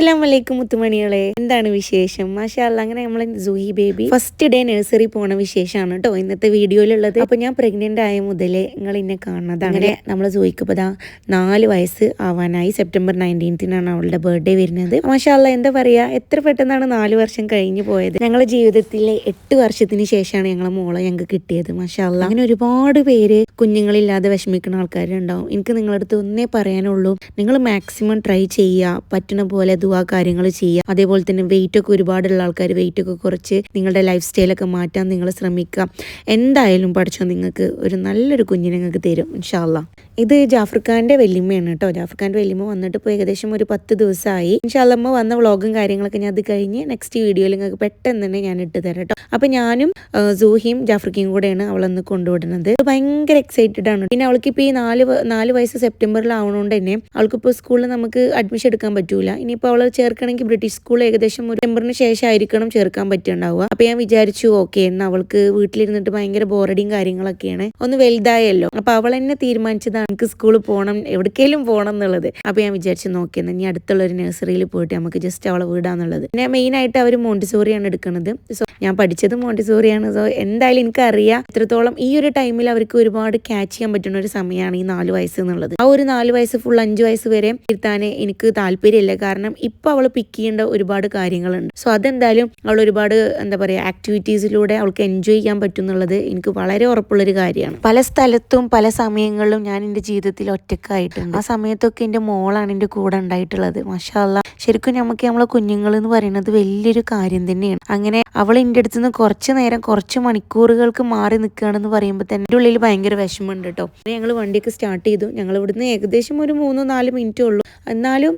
അസ്സലാം വലൈക്കും മുത്തുമണികളെ. എന്താണ് വിശേഷം? മാഷാല്ല അങ്ങനെ നമ്മൾ Juhi baby first day nursery പോണ വിശേഷമാണ് കേട്ടോ ഇന്നത്തെ വീഡിയോയിലുള്ളത്. അപ്പൊ ഞാൻ പ്രഗ്നന്റ് ആയ മുതലേ നിങ്ങൾ എന്നെ കാണുന്നത്. അങ്ങനെ നമ്മൾ ജൂഹിക്ക് ഇപ്പൊ ദാ നാല് വയസ്സ് ആവാനായി. സെപ്റ്റംബർ നയന്റീൻത്തിനാണ് അവളുടെ ബർത്ത്ഡേ വരുന്നത്. മാഷാല്ല എന്താ പറയാ? എത്ര പെട്ടെന്നാണ് നാല് വർഷം കഴിഞ്ഞു പോയത്? ഞങ്ങളുടെ ജീവിതത്തിലെ എട്ട് വർഷത്തിന് ശേഷമാണ് ഞങ്ങളെ മോളെ ഞങ്ങൾക്ക് കിട്ടിയത് മാഷാല്ല അങ്ങനെ ഒരുപാട് പേര് കുഞ്ഞുങ്ങളില്ലാതെ വിഷമിക്കുന്ന ആൾക്കാരുണ്ടാവും. എനിക്ക് നിങ്ങളടുത്ത് ഒന്നേ പറയാനുള്ളൂ. നിങ്ങൾ മാക്സിമം ട്രൈ ചെയ്യുക പറ്റണ പോലെ ദുവാ കാര്യങ്ങൾ ചെയ്യുക അതേപോലെ തന്നെ വെയിറ്റ് ഒക്കെ ഒരുപാടുള്ള ആൾക്കാർ വെയിറ്റ് ഒക്കെ കുറച്ച് നിങ്ങളുടെ ലൈഫ് സ്റ്റൈലൊക്കെ മാറ്റാൻ നിങ്ങൾ ശ്രമിക്കുക എന്തായാലും പഠിച്ചോ നിങ്ങൾക്ക് ഒരു നല്ലൊരു കുഞ്ഞിനെ നിങ്ങൾക്ക് തരും ഇൻഷാല്ല ഇത് ജാഫർ ജാഫർഖാന്റെ വെല്ലിമ്മയാണ് കേട്ടോ. ജാഫർഖാന്റെ വെല്ലിമ്മ വന്നിട്ട് ഇപ്പോൾ ഏകദേശം ഒരു പത്ത് ദിവസമായി. ഇൻഷാല്ലമ്മ വന്ന വ്ളോഗും കാര്യങ്ങളൊക്കെ ഞാൻ അത് കഴിഞ്ഞ് നെക്സ്റ്റ് വീഡിയോയിൽ നിങ്ങൾക്ക് പെട്ടെന്ന് തന്നെ ഞാൻ ഇട്ട് തരാം കേട്ടോ. അപ്പം ഞാനും ആ, സൂഹിയും ജാഫ്രിക്കയും കൂടെയാണ് അവളന്ന് കൊണ്ടുവിടുന്നത്. ഭയങ്കര എക്സൈറ്റഡ് ആണ്. പിന്നെ അവൾക്ക് ഇപ്പോൾ ഈ നാല് നാല് വയസ്സ് സെപ്റ്റംബറിൽ ആവണോണ്ട് തന്നെ അവൾക്കിപ്പോൾ സ്കൂളിൽ നമുക്ക് അഡ്മിഷൻ എടുക്കാൻ പറ്റൂല. ഇനിയിപ്പോൾ അവളെ ചേർക്കണമെങ്കിൽ ബ്രിട്ടീഷ് സ്കൂൾ ഏകദേശം ഒരു സെപ്റ്റംബറിന് ശേഷം ആയിരിക്കണം ചേർക്കാൻ പറ്റുണ്ടാവുക അപ്പൊ ഞാൻ വിചാരിച്ചു ഓക്കെ എന്നാൽ അവൾക്ക് വീട്ടിലിരുന്നിട്ട് ഭയങ്കര ബോറടിയും കാര്യങ്ങളൊക്കെയാണ്. ഒന്ന് വലുതായല്ലോ. അപ്പൊ അവൾ തന്നെ തീരുമാനിച്ചതാണ് എനിക്ക് സ്കൂളിൽ പോകണം എവിടേക്കെങ്കിലും പോകണം എന്നുള്ളത്. അപ്പൊ ഞാൻ വിചാരിച്ചു നോക്കിയെന്ന് ഇനി അടുത്തുള്ള ഒരു നഴ്സറിയിൽ പോയിട്ട് നമുക്ക് ജസ്റ്റ് അവളെ വീടാന്നുള്ളത്. പിന്നെ മെയിൻ ആയിട്ട് അവർ മോണ്ടിസോറിയാണ് എടുക്കുന്നത്. സോ ഞാൻ പഠിച്ചത് മോണ്ടിസോറിയാണ് സോ എന്തായാലും എനിക്കറിയാം എത്രത്തോളം ഈ ഒരു ടൈമിൽ അവർക്ക് ഒരുപാട് ക്യാച്ച് ചെയ്യാൻ പറ്റുന്ന ഒരു സമയമാണ് ഈ നാല് വയസ്സ് എന്നുള്ളത്. ആ ഒരു നാല് വയസ്സ് ഫുൾ അഞ്ച് വയസ്സ് വരെ ഇരുത്താൻ എനിക്ക് താല്പര്യമില്ല. കാരണം ഇപ്പൊ അവൾ പിക്ക് ചെയ്യേണ്ട ഒരുപാട് കാര്യങ്ങളുണ്ട്. സോ അതെന്തായാലും അവൾ ഒരുപാട് എന്താ പറയുക ആക്ടിവിറ്റീസിലൂടെ അവൾക്ക് എൻജോയ് ചെയ്യാൻ പറ്റും എന്നുള്ളത് എനിക്ക് വളരെ ഉറപ്പുള്ളൊരു കാര്യമാണ്. പല സ്ഥലത്തും പല സമയങ്ങളിലും ഞാൻ എന്റെ ജീവിതത്തിൽ ഒറ്റക്കായിട്ടുണ്ട്. ആ സമയത്തൊക്കെ എന്റെ മോളാണ് എന്റെ കൂടെ ഉണ്ടായിട്ടുള്ളത്. മഷാല്ല ശരിക്കും നമുക്ക് നമ്മളെ കുഞ്ഞുങ്ങൾ എന്ന് പറയുന്നത് വലിയൊരു കാര്യം തന്നെയാണ്. അങ്ങനെ അവൾ എന്റെ അടുത്ത് നിന്ന് കുറച്ച് നേരം കുറച്ച് മണിക്കൂറുകൾക്ക് മാറി നിൽക്കുകയാണെന്ന് പറയുമ്പോൾ തന്നെ എന്റെ ഉള്ളിൽ ഭയങ്കര വിഷമമുണ്ട് കേട്ടോ. ഞങ്ങൾ വണ്ടിയൊക്കെ സ്റ്റാർട്ട് ചെയ്തു. ഞങ്ങൾ ഇവിടുന്ന് ഏകദേശം ഒരു മൂന്നോ നാല് മിനിറ്റേ ഉള്ളൂ. എന്നാലും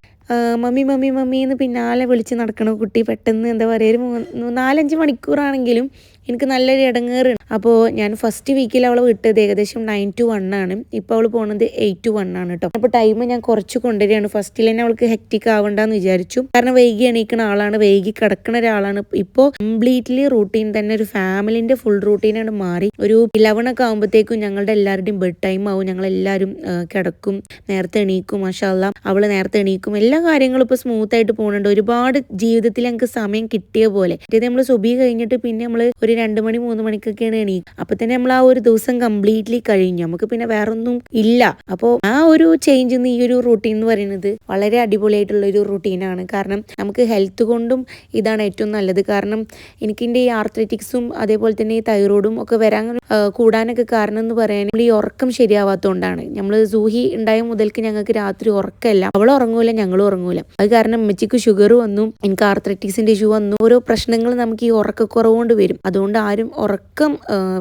മമ്മി മമ്മി മമ്മി എന്ന് പിന്നാലെ വിളിച്ച് നടക്കണ കുട്ടി പെട്ടെന്ന് എന്താ പറയുക ഒരു മൂന്ന് നാലഞ്ച് മണിക്കൂറാണെങ്കിലും എനിക്ക് നല്ലൊരു ഇടങ്ങേറാണ് അപ്പോൾ ഞാൻ ഫസ്റ്റ് വീക്കിൽ അവൾ വിട്ടത് ഏകദേശം നയൻ ടു വൺ ആണ്. ഇപ്പോൾ അവൾ പോകുന്നത് എയ്റ്റ് ടു വൺ ആണ് കേട്ടോ അപ്പോൾ ടൈം ഞാൻ കുറച്ച് കൊണ്ടുവരികയാണ്. ഫസ്റ്റിൽ തന്നെ അവൾക്ക് ഹെക്റ്റിക് ആവണ്ടെന്ന് വിചാരിച്ചു. കാരണം വൈകി എണീക്കുന്ന ആളാണ്. വൈകി കിടക്കുന്ന ഒരാളാണ്. ഇപ്പോൾ കംപ്ലീറ്റ്ലി റൂട്ടീൻ തന്നെ ഒരു ഫാമിലിന്റെ ഫുൾ റൂട്ടീനാണ് മാറി. ഒരു ഇലവൺ ഒക്കെ ആകുമ്പോഴത്തേക്കും ഞങ്ങളുടെ എല്ലാവരുടെയും ബെഡ് ടൈം ആവും. ഞങ്ങൾ എല്ലാവരും കിടക്കും. നേരത്തെ എണീക്കും മാഷാല്ല അവൾ നേരത്തെ എണീക്കും. എല്ലാ കാര്യങ്ങളും ഇപ്പോൾ സ്മൂത്ത് ആയിട്ട് പോകുന്നുണ്ട് ഒരുപാട് ജീവിതത്തിൽ ഞങ്ങൾക്ക് സമയം കിട്ടിയ പോലെ. അതായത് നമ്മൾ സുബി കഴിഞ്ഞിട്ട് പിന്നെ നമ്മൾ ഒരു രണ്ട് മണി മൂന്ന് മണിക്കൊക്കെയാണ് എണീക്കുക അപ്പൊ തന്നെ നമ്മൾ ആ ഒരു ദിവസം കംപ്ലീറ്റ്ലി കഴിഞ്ഞു. നമുക്ക് പിന്നെ വേറൊന്നും ഇല്ല. അപ്പോൾ ആ ഒരു ചേഞ്ച് ഈ ഒരു റൂട്ടീൻ എന്ന് പറയുന്നത് വളരെ അടിപൊളിയായിട്ടുള്ള ഒരു റൂട്ടീനാണ് കാരണം നമുക്ക് ഹെൽത്ത് കൊണ്ടും ഇതാണ് ഏറ്റവും നല്ലത്. കാരണം എനിക്കിന്റെ ഈ ആർത്രറ്റിക്സും അതേപോലെ തന്നെ ഈ തൈറോയിഡും ഒക്കെ വരാൻ കൂടാനൊക്കെ കാരണം എന്ന് പറയാൻ നമ്മൾ ഈ ഉറക്കം ശരിയാവാത്തതുകൊണ്ടാണ് നമ്മൾ സൂഹി ഉണ്ടായ മുതൽക്ക് ഞങ്ങൾക്ക് രാത്രി ഉറക്കമല്ല. അവൾ ഉറങ്ങൂല ഞങ്ങളും ഉറങ്ങൂല. അത് കാരണം അമ്മച്ചിക്ക് ഷുഗർ വന്നു എനിക്ക് ആർത്രറ്റിക്സിന്റെ ഇഷ്യൂ വന്നു. ഓരോ പ്രശ്നങ്ങൾ നമുക്ക് ഈ ഉറക്കക്കുറവ് കൊണ്ട് വരും. അതുകൊണ്ട് ആരും ഉറക്കം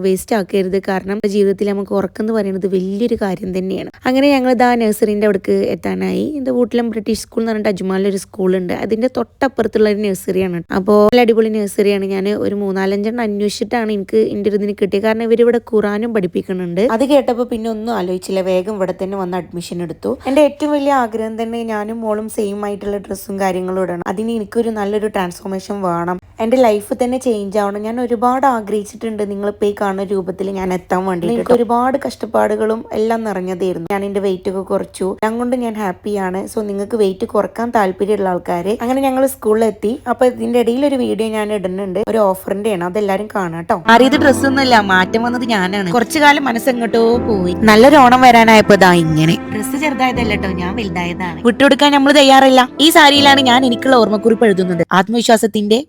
വേസ്റ്റ് ആക്കരുത്. കാരണം ജീവിതത്തിൽ നമുക്ക് ഉറക്കം എന്ന് പറയുന്നത് വലിയൊരു കാര്യം തന്നെയാണ്. അങ്ങനെ ഞങ്ങൾ ഇതാ നഴ്സറിന്റെ അവിടേക്ക് എത്താനായി. എന്റെ വീട്ടിലും ബ്രിട്ടീഷ് സ്കൂൾ എന്ന് പറഞ്ഞിട്ട് അജ്മാലിലൊരു സ്കൂളുണ്ട് അതിന്റെ തൊട്ടപ്പുറത്തുള്ള ഒരു നഴ്സറിയാണ് അപ്പോൾ നല്ല അടിപൊളി നഴ്സറിയാണ് ഞാൻ ഒരു മൂന്നാലഞ്ചെണ്ണം അന്വേഷിച്ചിട്ടാണ് എനിക്ക് എന്റെ ഒരു ഇതിന് കിട്ടിയത്. കാരണം ഇവരിവിടെ ഖുറാനും പഠിപ്പിക്കുന്നുണ്ട്. അത് കേട്ടപ്പോൾ പിന്നെ ഒന്നും ആലോചിച്ചില്ല. വേഗം ഇവിടെ തന്നെ വന്ന് അഡ്മിഷൻ എടുത്തു. എന്റെ ഏറ്റവും വലിയ ആഗ്രഹം തന്നെ ഞാനും മോളും സെയിം ആയിട്ടുള്ള ഡ്രസ്സും കാര്യങ്ങളും ഇടണം. അതിന് എനിക്കൊരു നല്ലൊരു ട്രാൻസ്ഫോർമേഷൻ വേണം. എന്റെ ലൈഫ് തന്നെ ചേഞ്ച് ആവണം. ഞാൻ ഒരുപാട് ആഗ്രഹിച്ചിട്ടുണ്ട് നിങ്ങളിപ്പോൾ ഈ കാണുന്ന രൂപത്തിൽ ഞാൻ എത്താൻ വേണ്ടി എനിക്ക് ഒരുപാട് കഷ്ടപ്പാടുകളും എല്ലാം നിറഞ്ഞതായിരുന്നു. ഞാൻ എന്റെ വെയിറ്റ് ഒക്കെ കുറച്ചു. ഞാൻ കൊണ്ട് ഞാൻ ഹാപ്പിയാണ് സോ നിങ്ങൾക്ക് വെയിറ്റ് കുറയ്ക്കാൻ താല്പര്യമുള്ള ആൾക്കാർ അങ്ങനെ ഞങ്ങൾ സ്കൂളിൽ എത്തി അപ്പൊ ഇതിന്റെ ഇടയിൽ ഒരു വീഡിയോ ഞാൻ ഇടുന്നുണ്ട്. ഒരു ഓഫറിന്റെ ആണ് അതെല്ലാരും കാണാട്ടോ കേട്ടോ. മാറിയത് ഡ്രസ് ഒന്നുമില്ല. മാറ്റം വന്നത് ഞാനാണ്. കുറച്ചു കാലം മനസ്സെങ്ങോട്ടോ പോയി. നല്ലൊരു ഓണം വരാനായപ്പോ ഇതാ ഇങ്ങനെ. ഡ്രസ്സ് ചെറുതായതല്ല കേട്ടോ ഞാൻ വലുതായതാണ്. വിട്ടുകൊടുക്കാൻ നമ്മൾ തയ്യാറില്ല. ഈ സാരിയിലാണ് ഞാൻ എനിക്കുള്ള ഓർമ്മക്കുറിപ്പ് എഴുതുന്നത്. ആത്മവിശ്വാസത്തിന്റെ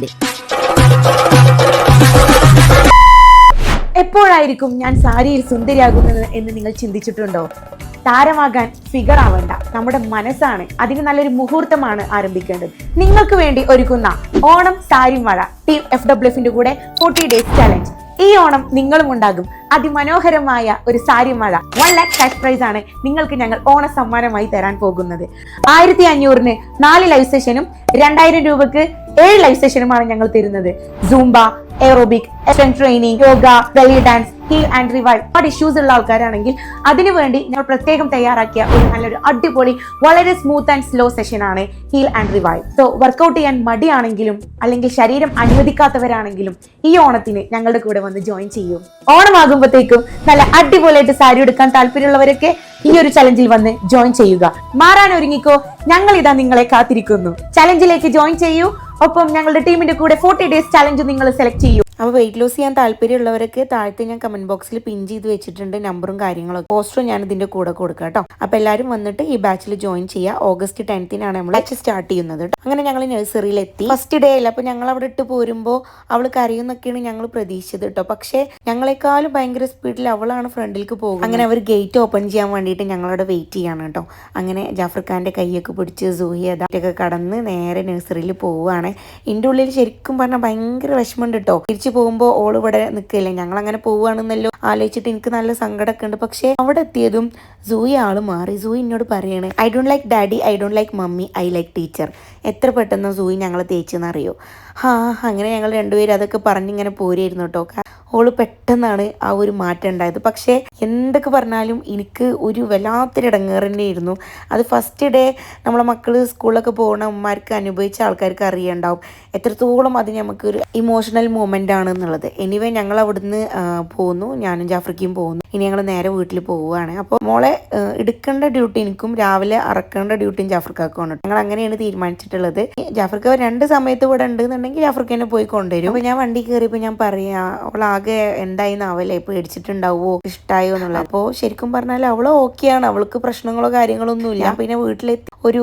വിജയത്തിന്റെ എപ്പോഴായിരിക്കും ഞാൻ സാരിയിൽ സുന്ദരിയാകുന്നത് എന്ന് നിങ്ങൾ ചിന്തിച്ചിട്ടുണ്ടോ? താരമാകാൻ ഫിഗർ ആവണ്ട. നമ്മുടെ മനസ്സാണ്. അതിന് നല്ലൊരു മുഹൂർത്തമാണ് ആരംഭിക്കേണ്ടത്. നിങ്ങൾക്ക് വേണ്ടി ഒരുക്കുന്ന ഓണം സാരി മഴ ടീം എഫ് ഡബ്ല്യു എഫിന്റെ കൂടെ ഫോർട്ടി ഡേയ്സ് ചലഞ്ച് ഈ ഓണം നിങ്ങളും ഉണ്ടാകും. അതിമനോഹരമായ ഒരു സാരി മഴ. വൺ ലാക്ക് ക്യാഷ് പ്രൈസ് ആണ് നിങ്ങൾക്ക് ഞങ്ങൾ ഓണ സമ്മാനമായി തരാൻ പോകുന്നത്. ആയിരത്തി അഞ്ഞൂറിന് നാല് ലൈവ് സെഷനും രണ്ടായിരം രൂപക്ക് ഏഴ് ലൈവ് സെഷനുമാണ് ഞങ്ങൾ തരുന്നത്. Zumba aerobic training yoga belly dance heal and revive ഒരുപാട് ഇഷ്യൂസ് ഉള്ള ആൾക്കാരാണെങ്കിൽ അതിനുവേണ്ടി ഞങ്ങൾ പ്രത്യേകം തയ്യാറാക്കിയ ഒരു നല്ലൊരു അടിപൊളി വളരെ സ്മൂത്ത് ആൻഡ് സ്ലോ സെഷൻ ആണ് heal and revive so workout ചെയ്യാൻ മടിയാണെങ്കിലും അല്ലെങ്കിൽ ശരീരം അനുവദിക്കാത്തവരാണെങ്കിലും ഈ ഓണത്തിന് ഞങ്ങളുടെ കൂടെ വന്ന് ജോയിൻ ചെയ്യും. ഓണമാകുമ്പോഴത്തേക്കും നല്ല അടിപൊളിയായിട്ട് സാരി എടുക്കാൻ താല്പര്യമുള്ളവരൊക്കെ ഈ ഒരു ചലഞ്ചിൽ വന്ന് ജോയിൻ ചെയ്യുക. മാറാൻ ഒരുങ്ങിക്കോ ഞങ്ങൾ ഇതാ നിങ്ങളെ കാത്തിരിക്കുന്നു. ചലഞ്ചിലേക്ക് ജോയിൻ ചെയ്യൂ. ഒപ്പം ഞങ്ങളുടെ ടീമിന്റെ കൂടെ ഫോർട്ടി ഡേയ്സ് ചലഞ്ച് നിങ്ങൾ സെലക്ട് ചെയ്യൂ. അപ്പോൾ വെയിറ്റ് ലോസ് ചെയ്യാൻ താല്പര്യമുള്ളവർക്ക് താഴത്തെ ഞാൻ കമന്റ് ബോക്സിൽ പിൻ ചെയ്ത് വെച്ചിട്ടുണ്ട് നമ്പറും കാര്യങ്ങളും പോസ്റ്ററും ഞാൻ ഇതിന്റെ കൂടെ കൊടുക്കാം കേട്ടോ അപ്പോൾ എല്ലാവരും വന്നിട്ട് ഈ ബാച്ചിൽ ജോയിൻ ചെയ്യുക ഓഗസ്റ്റ് ടെൻത്തിനാണ് നമ്മൾ ബാച്ച് സ്റ്റാർട്ട് ചെയ്യുന്നത് ട്ടോ. അങ്ങനെ ഞങ്ങൾ നഴ്സറിയിൽ എത്തി. ഫസ്റ്റ് ഡേ അല്ല? അപ്പോൾ ഞങ്ങൾ അവിടെ ഇട്ട് പോരുമ്പോൾ അവൾ കരയുന്നൊക്കെയാണ് ഞങ്ങൾ പ്രതീക്ഷിച്ചത് കേട്ടോ പക്ഷേ ഞങ്ങളെക്കാളും ഭയങ്കര സ്പീഡിൽ അവളാണ് ഫ്രണ്ടിലേക്ക് പോകുന്നത്. അങ്ങനെ അവർ ഗേറ്റ് ഓപ്പൺ ചെയ്യാൻ വേണ്ടിയിട്ട് ഞങ്ങളവിടെ വെയിറ്റ് ചെയ്യാണ് കേട്ടോ അങ്ങനെ ജാഫർ ഖാന്റെ കൈയൊക്കെ പിടിച്ച് സൂഹി അതൊക്കെ കടന്ന് നേരെ നഴ്സറിയിൽ പോവുകയാണ് എന്റെ ഉള്ളിൽ ശരിക്കും പറഞ്ഞാൽ ഭയങ്കര വിഷമമുണ്ട് കേട്ടോ തിരിച്ചു പോകുമ്പോൾ ഓൾ ഇവിടെ നിൽക്കില്ല ഞങ്ങൾ അങ്ങനെ പോവുകയാണെന്നല്ലോ ആലോചിച്ചിട്ട് എനിക്ക് നല്ല സങ്കടമൊക്കെ ഉണ്ട് പക്ഷേ അവിടെ എത്തിയതും സൂയി ആൾ മാറി. സൂയി എന്നോട് പറയണേ I don't like daddy I don't like mummy I like teacher. എത്ര പെട്ടെന്ന് സൂയി ഞങ്ങളെ തേച്ചെന്നറിയോ? ഹാ അങ്ങനെ ഞങ്ങൾ രണ്ടുപേരും അതൊക്കെ പറഞ്ഞിങ്ങനെ പോരായിരുന്നു കേട്ടോ. ഓൾ പെട്ടെന്നാണ് ആ ഒരു മാറ്റം ഉണ്ടായത്. പക്ഷേ എന്തൊക്കെ പറഞ്ഞാലും എനിക്ക് ഒരു വല്ലാത്തൊരു ഇടങ്ങേറ് തന്നെയായിരുന്നു അത് ഫസ്റ്റ് ഡേ നമ്മളെ മക്കൾ സ്കൂളിലൊക്കെ പോകുന്ന ഉമ്മമാർക്ക് അനുഭവിച്ച ആൾക്കാർക്ക് അറിയണ്ടാവും. എത്രത്തോളം അത് നമുക്കൊരു ഇമോഷണൽ മൂമെന്റ് ആണ് എന്നുള്ളത് എനിവേ ഞങ്ങൾ അവിടുന്ന് പോകുന്നു ഞാനും ജാഫ്രിക്കും പോകുന്നു ഇനി ഞങ്ങൾ നേരെ വീട്ടിൽ പോവുകയാണ്. അപ്പോൾ മോളെ എടുക്കേണ്ട ഡ്യൂട്ടി എനിക്കും രാവിലെ അറക്കേണ്ട ഡ്യൂട്ടിയും ജാഫ്രിക്കാക്കുമാണ് ഞങ്ങൾ അങ്ങനെയാണ് തീരുമാനിച്ചിട്ടുള്ളത്. ജാഫ്രിക്ക രണ്ട് സമയത്ത് ഇവിടെ ഉണ്ടെന്നുണ്ടെങ്കിൽ ജാഫ്രിക്കനെ പോയി കൊണ്ടുവരും. അപ്പോൾ ഞാൻ വണ്ടി കയറിയപ്പോൾ ഞാൻ പറയാ അവളാകെ എന്തായിന്നാവല്ലേ പേടിച്ചിട്ടുണ്ടാവുമോ ഇഷ്ടമായോ എന്നുള്ളത്. അപ്പോൾ ശരിക്കും പറഞ്ഞാൽ അവൾ ഓക്കെയാണ് അവൾക്ക് പ്രശ്നങ്ങളോ കാര്യങ്ങളോ ഒന്നുമില്ല. പിന്നെ വീട്ടിലെത്തി ഒരു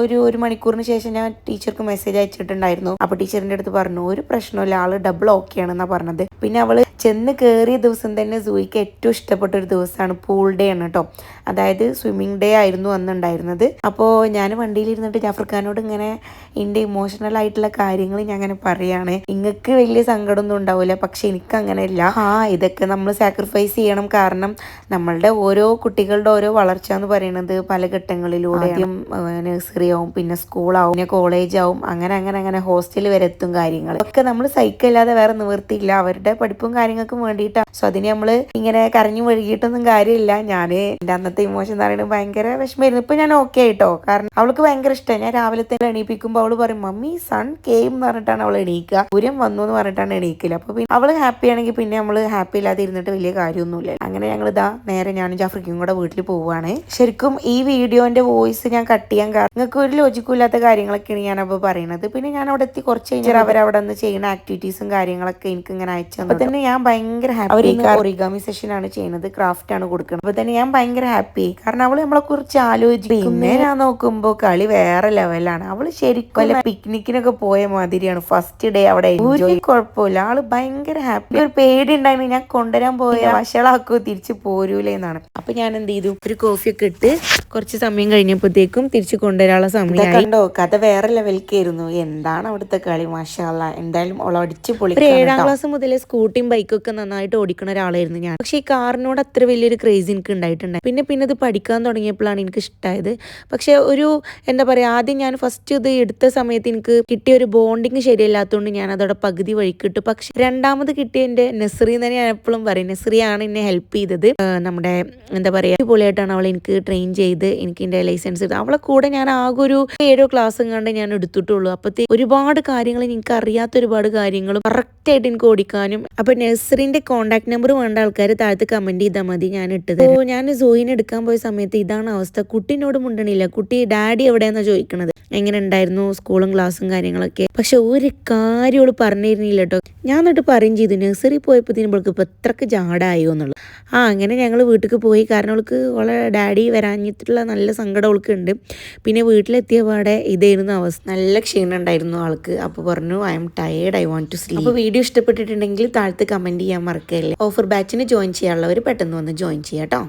ഒരു ഒരു മണിക്കൂറിന് ശേഷം ഞാൻ ടീച്ചർക്ക് മെസ്സേജ് അയച്ചിട്ടുണ്ടായിരുന്നു. അപ്പോൾ ടീച്ചറിന്റെ അടുത്ത് പറഞ്ഞു ഒരു പ്രശ്നമില്ല ആൾ ഡബിൾ ഓക്കെ ആണെന്നാ പറഞ്ഞത്. പിന്നെ അവൾ ചെന്ന് കയറിയ ദിവസം തന്നെ സൂയിക്ക് ഏറ്റവും ഇഷ്ടപ്പെട്ട ഒരു ദിവസമാണ് പൂൾ ഡേ ആണ് കേട്ടോ അതായത് സ്വിമ്മിങ് ഡേ ആയിരുന്നു അന്നുണ്ടായിരുന്നത് അപ്പോൾ ഞാൻ വണ്ടിയിലിരുന്നിട്ട് ജാഫർ ഇങ്ങനെ എന്റെ ഇമോഷണൽ ആയിട്ടുള്ള കാര്യങ്ങൾ ഞാൻ അങ്ങനെ പറയാണ്. നിങ്ങൾക്ക് വലിയ സങ്കടമൊന്നും ഉണ്ടാവില്ല പക്ഷെ എനിക്ക് അങ്ങനെയല്ല ആ ഇതൊക്കെ നമ്മൾ സാക്രിഫൈസ് ചെയ്യണം കാരണം നമ്മളുടെ ഓരോ കുട്ടികളുടെ ഓരോ വളർച്ച എന്ന് പറയുന്നത് പല ഘട്ടങ്ങളിലൂടെ ആദ്യം നഴ്സറി ആവും പിന്നെ സ്കൂളാവും പിന്നെ കോളേജ് ആവും അങ്ങനെ അങ്ങനെ അങ്ങനെ ഹോസ്റ്റൽ വരെ എത്തും കാര്യങ്ങൾ. ഒക്കെ നമ്മൾ സൈക്കിൾ അല്ലാതെ വേറെ നിവൃത്തിയില്ല. അവരുടെ പഠിപ്പും കാര്യങ്ങൾക്കും വേണ്ടിയിട്ടാണ് സോ അതിന് നമ്മൾ ഇങ്ങനെ കരഞ്ഞു വഴുകിയിട്ടൊന്നും കാര്യമില്ല. ഞാൻ എന്റെ അന്നത്തെ ഇമോഷൻ എന്ന് പറയുന്നത് ഭയങ്കര വിഷമമായിരുന്നു. ഇപ്പൊ ഞാൻ ഓക്കെ ആയിട്ടോ. കാരണം അവൾക്ക് ഭയങ്കര ഇഷ്ടമാണ് ഞാൻ രാവിലെ തന്നെ എണീപ്പിക്കുമ്പോൾ അവൾ പറയും മമ്മി സൺ കേം എന്ന് പറഞ്ഞിട്ടാണ് അവൾ എണീക്കുക. പൂരം വന്നു എന്ന് പറഞ്ഞിട്ടാണ് എണീക്കില്ല അപ്പൊ പിന്നെ അവൾ ഹാപ്പി ആണെങ്കിൽ പിന്നെ നമ്മൾ ഹാപ്പി ഇല്ലാതെ ഇരുന്നിട്ട് വലിയ കാര്യമൊന്നുമില്ല. അങ്ങനെ ഞങ്ങൾ ഇതാ നേരെ ഞാനും ജാഫ്രിക്കും കൂടെ വീട്ടിൽ പോവുകയാണ് ശരിക്കും ഈ വീഡിയോന്റെ വോയിസ് ഞാൻ കട്ട് ചെയ്യാൻ കാരണം നിങ്ങൾക്ക് ഒരു ലോജിക്കും ഇല്ലാത്ത കാര്യങ്ങളൊക്കെയാണ് ഞാൻ അപ്പോൾ പറയുന്നത് പിന്നെ ഞാൻ അവിടെ എത്തി കുറച്ച് കഴിഞ്ഞാൽ അവരവിടെ നിന്ന് ചെയ്യുന്ന ആക്ടിവിറ്റീസും കാര്യങ്ങളൊക്കെ എനിക്ക് ഇങ്ങനെ അയച്ചു അപ്പൊ തന്നെ ഞാൻ ഭയങ്കര ഹാപ്പി ഒറിഗാമി സെഷൻ ആണ് ചെയ്യുന്നത് ക്രാഫ്റ്റ് ആണ് കൊടുക്കുന്നത്. അപ്പൊ തന്നെ ഞാൻ ഭയങ്കര ഹാപ്പി കാരണം അവൾ നമ്മളെ കുറിച്ച് ആലോചിക്കും. പിന്നെ ഞാൻ നോക്കുമ്പോ കളി വേറെ ലെവലാണ് അവൾ ശരിക്കും വല്ല പിക്നിക്കിനൊക്കെ പോയ മാതിരിയാണ്. ഫസ്റ്റ് ഡേ അവിടെ ഒരു കുഴപ്പമില്ല. ആൾ ഭയങ്കര ഹാപ്പി ഒരു പേടി ഉണ്ടായിരുന്നു. ഞാൻ കൊണ്ടുവരാൻ പോയ വഷളാക്കോ തിരിച്ചു പോരൂലേ എന്നാണ്. അപ്പൊ ഞാൻ എന്ത് ചെയ്തു? ഒരു കോഫി ഒക്കെ ഇട്ട് കുറച്ച് സമയം കഴിഞ്ഞപ്പോഴത്തേക്കും തിരിച്ചു കൊണ്ടുവരാനുള്ള സമയം കണ്ടോ? കഥ വേറെ ലെവലിക്കായിരുന്നു എന്താണ് അവിടുത്തെ കളി മാഷാല്ല എന്തായാലും ഒളടിച്ച് പൊളി ഏഴാം ക്ലാസ് മുതലേ സ്കൂട്ടിയും ബൈക്കൊക്കെ നന്നായിട്ട് ഓടിക്കുന്ന ഒരാളായിരുന്നു ഞാൻ. പക്ഷെ ഈ കാറിനോട് അത്ര വലിയൊരു ക്രേസ് എനിക്ക് ഉണ്ടായിട്ടുണ്ടായി. പിന്നെ പിന്നെ ഇത് പഠിക്കാൻ തുടങ്ങിയപ്പോഴാണ് എനിക്ക് ഇഷ്ടമായത് പക്ഷെ ഒരു എന്താ പറയാ ആദ്യം ഞാൻ ഫസ്റ്റ് ഇത് എടുത്ത സമയത്ത് എനിക്ക് കിട്ടിയ ഒരു ബോണ്ടിങ് ശരിയല്ലാത്തതുകൊണ്ട് ഞാൻ അതോടെ പകുതി വഴിക്കിട്ടു. പക്ഷെ രണ്ടാമത് കിട്ടിയ എന്റെ നെസറി എന്ന് ഞാൻ എപ്പോഴും പറയും നെസറിയാണ് എന്നെ ഹെൽപ്പ് ചെയ്തത്. നമ്മുടെ എന്താ പറയാ അടിപൊളിയായിട്ടാണ് അവൾ എനിക്ക് ട്രെയിൻ ചെയ്ത് എനിക്ക് എന്റെ ലൈസൻസ് എടുത്തത് അവളെ കൂടെ ഞാൻ ആകെ ഒരു ഏഴോ ക്ലാസ്സും കണ്ട് ഞാൻ എടുത്തിട്ടുള്ളൂ. അപ്പത്തേ ഒരുപാട് കാര്യങ്ങൾ എനിക്ക് അറിയാത്ത ഒരുപാട് കാര്യങ്ങളും കറക്റ്റായിട്ട് എനിക്ക് ഓടിക്കാനും. അപ്പൊ നഴ്സറിന്റെ കോൺടാക്ട് നമ്പർ വേണ്ട ആൾക്കാർ താഴത്ത് കമന്റ് ചെയ്താൽ മതി ഞാൻ ഇട്ടത് അപ്പോൾ ഞാൻ സോയിനെ എടുക്കാൻ പോയ സമയത്ത് ഇതാണ് അവസ്ഥ. കുട്ടീനോട് മുണ്ടണില്ല. കുട്ടി ഡാഡി എവിടെയാന്നാ ചോദിക്കണത്? എങ്ങനെ ഉണ്ടായിരുന്നു സ്കൂളും ക്ലാസ്സും കാര്യങ്ങളൊക്കെ. പക്ഷെ ഒരു കാര്യം അവൾ പറഞ്ഞിരുന്നില്ല കേട്ടോ ഞാൻ എന്നിട്ട് പറയും ചെയ്തു നഴ്സറി പോയപ്പോഴത്തേനുമ്പോൾക്ക് ഇപ്പൊ എത്രക്ക് ജാടായോ എന്നുള്ളത്. ആ അങ്ങനെ ഞങ്ങൾ വീട്ടിൽ പോയി. കാരണം അവൾക്ക് അവളെ ഡാഡി വരാഞ്ഞിട്ടുള്ള നല്ല സങ്കടം അവൾക്ക് ഉണ്ട് പിന്നെ വീട്ടിലെത്തിയ പാടെ ഇതായിരുന്നു അവസ്ഥ. നല്ല ക്ഷീണം ഉണ്ടായിരുന്നു ആൾക്ക്. അപ്പോൾ പറഞ്ഞു I am tired I want to sleep അപ്പോൾ വീഡിയോ ഇഷ്ടപ്പെട്ടിട്ടുണ്ടെങ്കിൽ താഴത്ത് കമന്റ് ചെയ്യാൻ മറക്കല്ലേ? ഓഫർ ബാച്ചിന് ജോയിൻ ചെയ്യാനുള്ളവർ പെട്ടെന്ന് വന്ന് ജോയിൻ ചെയ്യാം കേട്ടോ